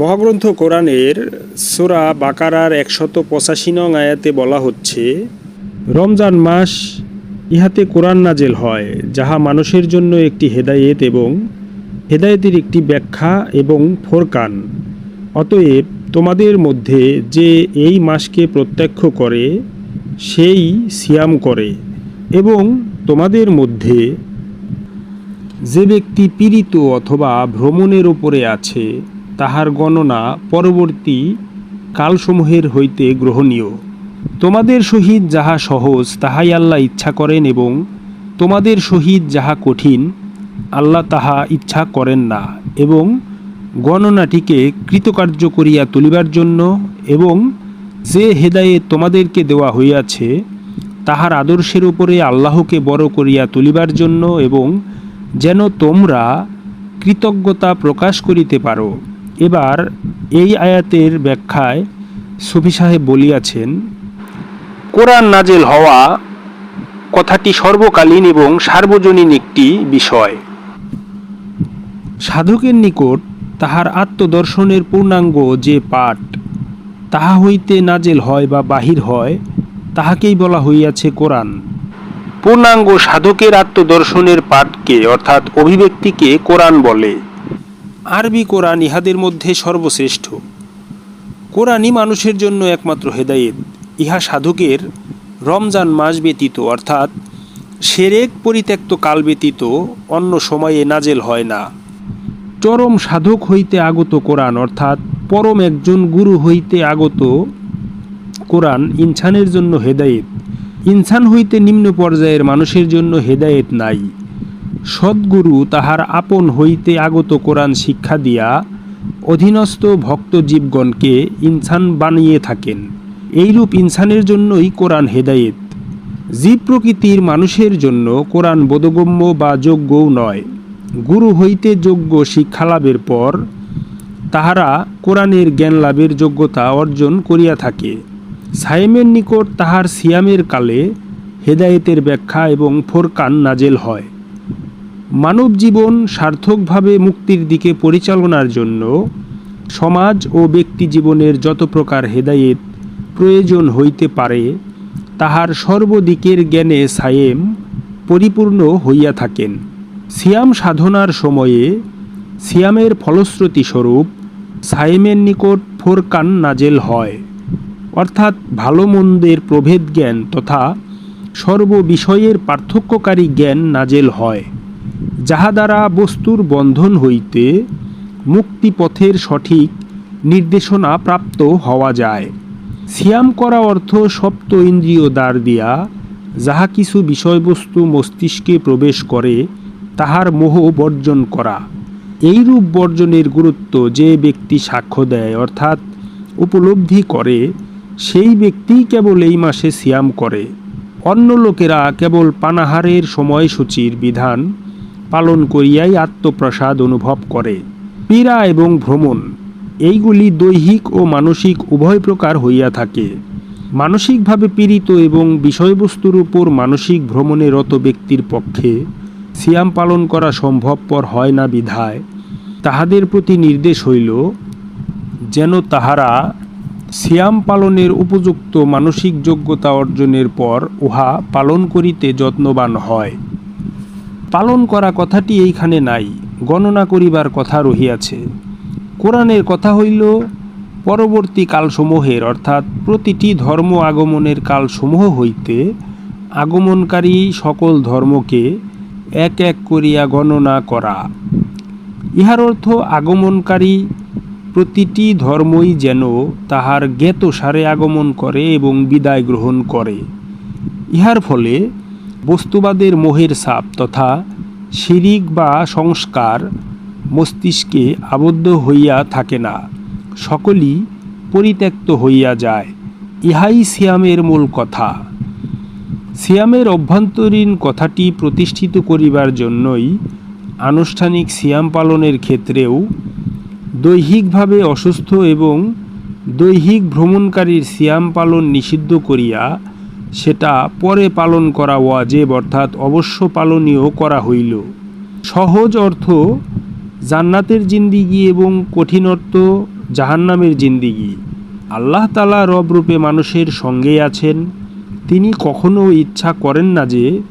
মহাগ্রন্থ কোরআনের সোরা বাকারার একশত পঁচাশি নং আয়াতে বলা হচ্ছে, রমজান মাস ইহাতে কোরআন নাজেল হয়, যাহা মানুষের জন্য একটি হেদায়েত এবং হেদায়েতের একটি ব্যাখ্যা এবং ফোরকান। অতএব তোমাদের মধ্যে যে এই মাসকে প্রত্যক্ষ করে, সেই সিয়াম করে এবং তোমাদের মধ্যে যে ব্যক্তি পীড়িত অথবা ভ্রমণের উপরে আছে তাহার গণনা পরবর্তী কালসমূহের হইতে গ্রহণীয়। তোমাদের সহিত যাহা সহজ, তাহাই আল্লাহ ইচ্ছা করেন এবং তোমাদের সহিত যাহা কঠিন, আল্লাহ তাহা ইচ্ছা করেন না এবং গণনাটিকে কৃতকার্য করিয়া তুলিবার জন্য এবং যে হেদায়ে তোমাদেরকে দেওয়া হইয়াছে, তাহার আদর্শের উপরে আল্লাহকে বড় করিয়া তুলিবার জন্য এবং যেন তোমরা কৃতজ্ঞতা প্রকাশ করিতে পারো। এবার এই আয়াতের ব্যাখ্যায় সুফি সাহেব বলিয়াছেন, কোরআন নাজেল হওয়া কথাটি সর্বকালীন এবং সার্বজনীন একটি বিষয়। সাধকের নিকট তাহার আত্মদর্শনের পূর্ণাঙ্গ যে পাঠ, তাহা হইতে নাজেল হয় বা বাহির হয়, তাহাকেই বলা হইয়াছে কোরআন। পূর্ণাঙ্গ সাধকের আত্মদর্শনের পাঠকে অর্থাৎ অভিব্যক্তিকে কোরআন বলে। আরবি কোরআন ইহাদের মধ্যে সর্বশ্রেষ্ঠ। কোরআনই মানুষের জন্য একমাত্র হেদায়েত। ইহা সাধকের রমজান মাস ব্যতীত, অর্থাৎ সেরেক পরিত্যক্ত কাল ব্যতীত অন্য সময়ে নাজেল হয় না। চরম সাধক হইতে আগত কোরআন, অর্থাৎ পরম একজন গুরু হইতে আগত কোরআন ইনসানের জন্য হেদায়েত। ইনসান হইতে নিম্ন পর্যায়ের মানুষের জন্য হেদায়েত নাই। সদ্গুরু তাহার আপন হইতে আগত কোরআন শিক্ষা দিয়া অধীনস্থ ভক্ত জীবগণকে ইনসান বানিয়ে থাকেন। এইরূপ ইনসানের জন্যই কোরআন হেদায়েত। জীব প্রকৃতির মানুষের জন্য কোরআন বোধগম্য বা যোগ্যও নয়। গুরু হইতে যোগ্য শিক্ষা লাভের পর তাহারা কোরআনের জ্ঞান লাভের যোগ্যতা অর্জন করিয়া থাকে। সাইমের নিকট তাহার সিয়ামের কালে হেদায়েতের ব্যাখ্যা এবং ফোরকান নাজেল হয়। মানব জীবন সার্থকভাবে মুক্তির দিকে পরিচালনার জন্য সমাজ ও ব্যক্তি জীবনের যত প্রকার হেদায়েত প্রয়োজন হইতে পারে, তাহার সর্বদিকের জ্ঞানে সায়েম পরিপূর্ণ হইয়া থাকেন। সিয়াম সাধনার সময়ে সিয়ামের ফলশ্রুতি স্বরূপ সায়েমের নিকট ফোরকান নাজেল হয়, অর্থাৎ ভালো মন্দের প্রভেদ জ্ঞান তথা সর্ববিষয়ের পার্থক্যকারী জ্ঞান নাজেল হয়। যাহা দ্বারা বস্তুর বন্ধন হইতে মুক্তিপথের সঠিক নির্দেশনা প্রাপ্ত হওয়া যায়। সিয়াম করা অর্থ সপ্ত ইন্দ্রিয় দ্বার দিয়া যাহা কিছু বিষয়বস্তু মস্তিষ্কে প্রবেশ করে, তাহার মোহ বর্জন করা। এইরূপ বর্জনের গুরুত্ব যে ব্যক্তি সাক্ষ্য দেয় অর্থাৎ উপলব্ধি করে, সেই ব্যক্তিই কেবল এই মাসে সিয়াম করে। অন্য লোকেরা কেবল পানাহারের সময়সূচির বিধান পালন করিয়াই আত্মপ্রসাদ অনুভব করে। পীড়া এবং ভ্রমণ, এইগুলি দৈহিক ও মানসিক উভয় প্রকার হইয়া থাকে। মানসিকভাবে পীড়িত এবং বিষয়বস্তুর উপর মানসিক ভ্রমণে রত ব্যক্তির পক্ষে সিয়াম পালন করা সম্ভবপর হয় না বিধায়। তাহাদের প্রতি নির্দেশ হইল, যেন তাহারা সিয়াম পালনের উপযুক্ত মানসিক যোগ্যতা অর্জনের পর উহা পালন করিতে যত্নবান হয়। পালন করা কথাটি এইখানে নাই, গণনা করিবার কথা রহিয়াছে। কোরআনের কথা হইল, পরবর্তী কালসমূহের, অর্থাৎ প্রতিটি ধর্ম আগমনের কালসমূহ হইতে আগমনকারী সকল ধর্মকে এক এক করিয়া গণনা করা। ইহার অর্থ আগমনকারী প্রতিটি ধর্মই যেন তাহার জ্ঞাত সারে আগমন করে এবং বিদায় গ্রহণ করে। ইহার ফলে বস্তুবাদের মোহের সাপ তথা শিরিক বা সংস্কার মস্তিষ্কে আবদ্ধ হইয়া থাকে না, সকলই পরিত্যক্ত হইয়া যায়। ইহাই সিয়ামের মূল কথা। সিয়ামের অভ্যন্তরীণ কথাটি প্রতিষ্ঠিত করিবার জন্যই আনুষ্ঠানিক সিয়াম পালনের ক্ষেত্রেও দৈহিকভাবে অসুস্থ এবং দৈহিক ভ্রমণকারীর সিয়াম পালন নিষিদ্ধ করিয়া সেটা পরে পালন করা ওয়াজেব, অর্থাৎ অবশ্য পালনীয় করা হইল। সহজ অর্থ, জান্নাতের জিন্দিগি এবং কঠিন অর্থ, জাহান্নামের জিন্দিগি। আল্লাহ তালা রব রূপে মানুষের সঙ্গেই আছেন। তিনি কখনো ইচ্ছা করেন না যে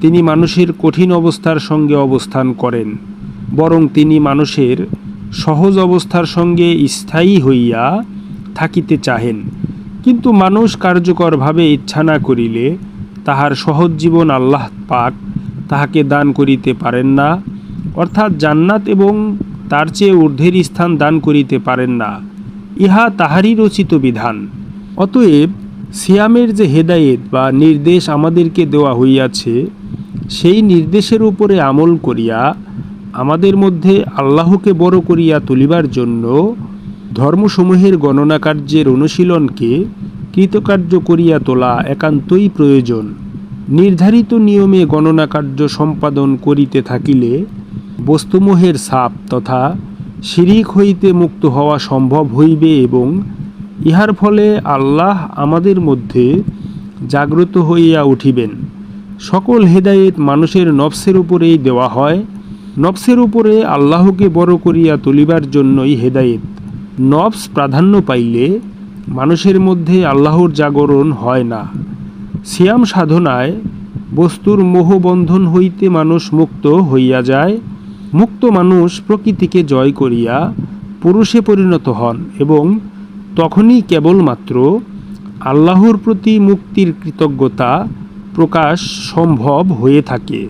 তিনি মানুষের কঠিন অবস্থার সঙ্গে অবস্থান করেন, বরং তিনি মানুষের সহজ অবস্থার সঙ্গে স্থায়ী হইয়া থাকিতে চাহেন। কিন্তু মানুষ কার্যকরভাবে ইচ্ছা না করিলে তাহার সহজ জীবন আল্লাহ পাক তাহাকে দান করিতে পারেন না, অর্থাৎ জান্নাত এবং তার চেয়ে ঊর্ধ্বের স্থান দান করিতে পারেন না। ইহা তাহারই রচিত বিধান। অতএব সিয়ামের যে হেদায়েত বা নির্দেশ আমাদেরকে দেওয়া হইয়াছে, সেই নির্দেশের উপরে আমল করিয়া আমাদের মধ্যে আল্লাহকে বড় করিয়া তুলিবার জন্য ধর্মসমূহের গণনা কার্যের অনুশীলনকে কৃতকার্য করিয়া তোলা একান্তই প্রয়োজন। নির্ধারিত নিয়মে গণনা কার্য সম্পাদন করিতে থাকিলে বস্তুমোহের সাপ তথা শিরিক হইতে মুক্ত হওয়া সম্ভব হইবে এবং ইহার ফলে আল্লাহ আমাদের মধ্যে জাগ্রত হইয়া উঠিবেন। সকল হেদায়েত মানুষের নফসের উপরেই দেওয়া হয়। নফসের উপরে আল্লাহকে বড় করিয়া তুলিবার জন্যই হেদায়েত। নফস প্রাধান্য পাইলে মানুষের মধ্যে আল্লাহর জাগরণ হয় না। সিয়াম সাধনায় বস্তুর মোহবন্ধন হইতে মানুষ মুক্ত হইয়া যায়। মুক্ত মানুষ প্রকৃতিকে জয় করিয়া পুরুষে পরিণত হন এবং তখনই কেবলমাত্র আল্লাহর প্রতি মুক্তির কৃতজ্ঞতা প্রকাশ সম্ভব হয়ে থাকে।